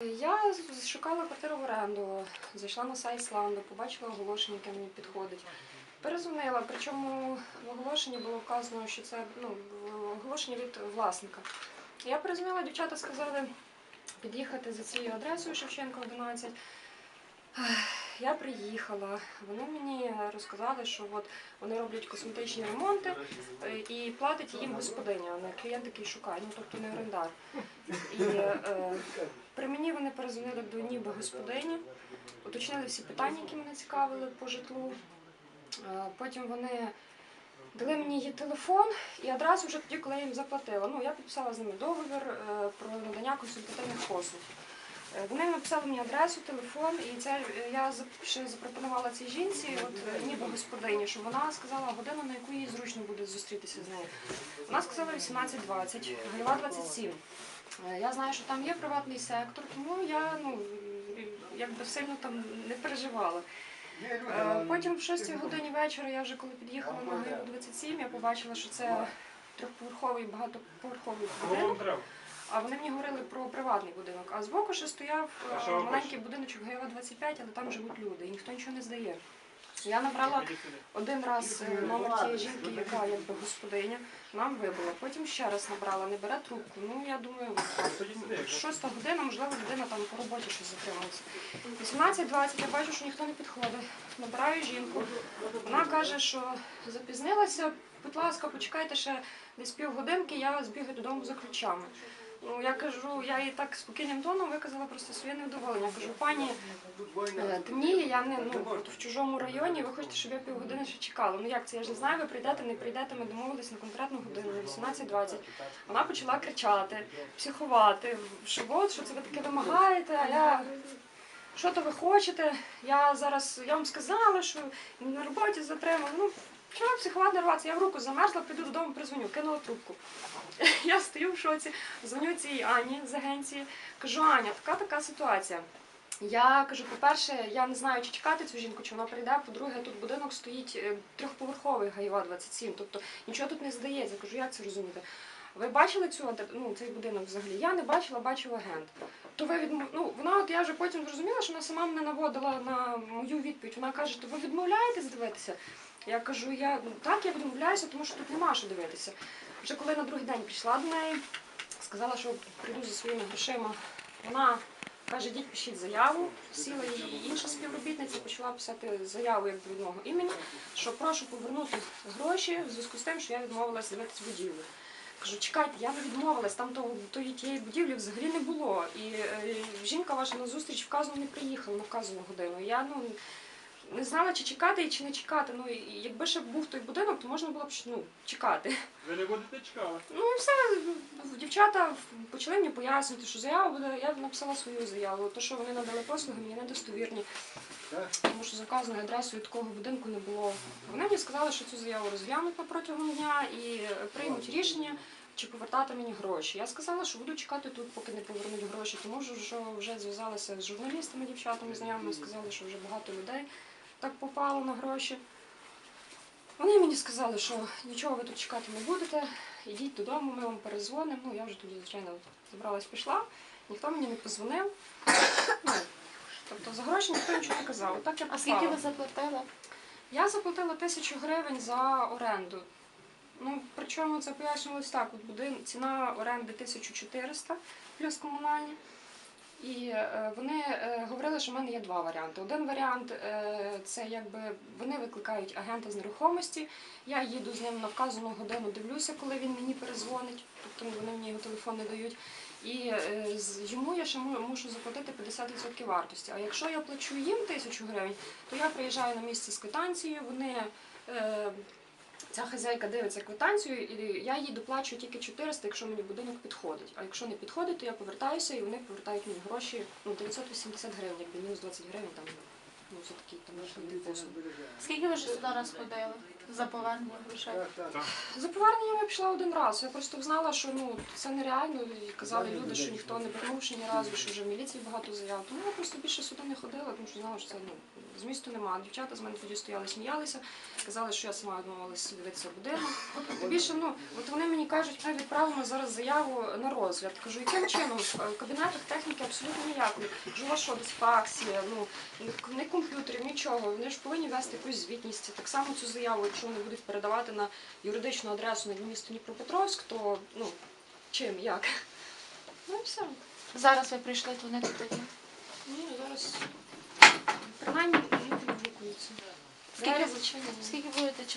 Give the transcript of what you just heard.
Я шукала квартиру в оренду, зайшла на сайт Сланду, побачила оголошення, яке мені підходить. Перезвонила, причому в оголошенні було вказано, що це ну, оголошення від власника. Я перезвонила, дівчата сказали під'їхати за цією адресою Шевченка 11. Я приїхала. Вони мені розказали, що от вони роблять косметичні ремонти е, і платить їм господиня, а не клієнт, який шукає, ну тобто не орендар. І е, при мені вони перезвонили до ніби господині, уточнили всі питання, які мене цікавили по житлу. Е, Потім вони дали мені її телефон і одразу вже тоді, коли я їм заплатила. Ну, я підписала з ними договір е, про надання консультативних послуг. Е, Вони написали мені адресу, телефон, і це я ще запропонувала цій жінці, от ніби господині, щоб вона сказала годину, на яку їй зручно буде зустрітися з нею. Вона сказала 18.20, Гайова 27. Е, Я знаю, що там є приватний сектор, тому я ну якби сильно там не переживала. Е, Потім в 6 годині вечора, я вже коли під'їхала на Гайову 27, я побачила, що це трьохповерховий багатоповерховий будинок. А вони мені говорили про приватний будинок. А збоку ще стояв е, що маленький будиночок Гайова 25, але там живуть люди, і ніхто нічого не здає. Я набрала один раз е, номер тієї жінки, яка якби господиня, нам вибила. Потім ще раз набрала, не бере трубку. Ну я думаю, шоста година, можливо, людина там по роботі щось затрималася. 18.20 я бачу, що ніхто не підходить. Набираю жінку. Вона каже, що запізнилася. Будь ласка, почекайте ще десь півгодинки, я збігаю додому за ключами. Ну, я кажу, я їй так спокійним тоном виказала просто своє невдоволення. Кажу, пані, темніє, я не ну, в чужому районі, ви хочете, щоб я півгодини ще чекала. Ну як це? Я ж не знаю, ви прийдете, не прийдете, ми домовились на конкретну годину, на 18.20. Вона почала кричати, психувати, що от, що це ви таке вимагаєте, а я. Що то ви хочете? Я зараз я вам сказала, що на роботі затримала. Ну, почала психувати нерватися. Я в руку замерзла, піду додому, призвоню, кинула трубку. Я стою в шоці, дзвоню цій Ані з агенції, кажу, Аня, така така ситуація. Я кажу, по-перше, я не знаю, чи чекати цю жінку, чи вона прийде. По-друге, тут будинок стоїть е, трьохповерховий Гаєва 27, тобто нічого тут не здається. Кажу, як це розуміти? Ви бачили цю ну, цей будинок взагалі? Я не бачила, бачив агент. То ви відмов... ну, вона от я вже потім зрозуміла, що вона сама мене наводила на мою відповідь. Вона каже, то ви відмовляєтесь дивитися? Я кажу, я ну, так, я відмовляюся, тому що тут нема що дивитися. Вже коли на другий день прийшла до неї, сказала, що прийду за своїми грошима. Вона каже, йдіть пишіть заяву. Сіла її інша співробітниця, почала писати заяву як від мого імені, що прошу повернути гроші в зв'язку з тим, що я відмовилася дивитися будівлю. Кажу, чекайте, я не відмовилась, там того, тої тієї будівлі взагалі не було. І е, жінка ваша на зустріч вказано не приїхала на вказану годину. Я ну не знала, чи чекати і чи не чекати. Ну і якби ще був той будинок, то можна було б ну, чекати. Ви не будете чекати? Ну і все, дівчата почали мені пояснювати, що заява буде. Я написала свою заяву. То, що вони надали послуги, мені недостовірні. Тому що за вказаною адресою такого будинку не було. Вони мені сказали, що цю заяву розглянуть протягом дня і приймуть рішення, чи повертати мені гроші. Я сказала, що буду чекати тут, поки не повернуть гроші, тому що вже зв'язалася з журналістами, дівчатами, знайомими, сказали, що вже багато людей так попало на гроші. Вони мені сказали, що нічого ви тут чекати не будете, йдіть додому, ми вам перезвонимо. Ну, я вже тоді, звичайно, забралась, пішла, ніхто мені не позвонив. Ну, тобто за гроші ніхто нічого не казав. Отак я А скільки ви заплатили? Я заплатила тисячу гривень за оренду. Ну, причому це пояснювалось так. От будин, ціна оренди 1400 плюс комунальні. І е, вони е, говорили, що в мене є два варіанти. Один варіант е, це якби вони викликають агента з нерухомості. Я їду з ним на вказану годину, дивлюся, коли він мені перезвонить, тобто вони мені його телефон не дають. І е, йому я ще му- мушу заплатити 50% вартості. А якщо я плачу їм тисячу гривень, то я приїжджаю на місце з квитанцією, вони. Ця хазяйка дивиться квитанцію, і я їй доплачу тільки 400, якщо мені будинок підходить. А якщо не підходить, то я повертаюся і вони повертають мені гроші ну, 980 гривень, якби мінус 20 гривень там ну, все таки там можливі послуги. Скільки ви вже сюди раз ходили? за повернення грошей? За поверненням я пішла один раз. Я просто знала, що ну це нереально. І казали люди, що ніхто не вернувши ні разу, що вже в міліції багато заяв. Тому я просто більше сюди не ходила, тому що знала, що це ну змісту немає. Дівчата з мене тоді стояли, сміялися, казали, що я сама відмовилася дивитися будинок. Більше, ну от вони мені кажуть, ми відправимо зараз заяву на розгляд. Кажу, яким чином в кабінетах техніки абсолютно ніякої. Кажу, що, десь факс є, ну ні комп'ютерів, нічого. Вони ж повинні вести якусь звітність. Так само цю заяву, якщо вони будуть передавати на юридичну адресу на місто Дніпропетровськ, то ну чим, як? Ну і все. Зараз ви прийшли, то не туди. Ні, зараз принаймні люди відгукуються. Скільки-. Скільки будете чекати?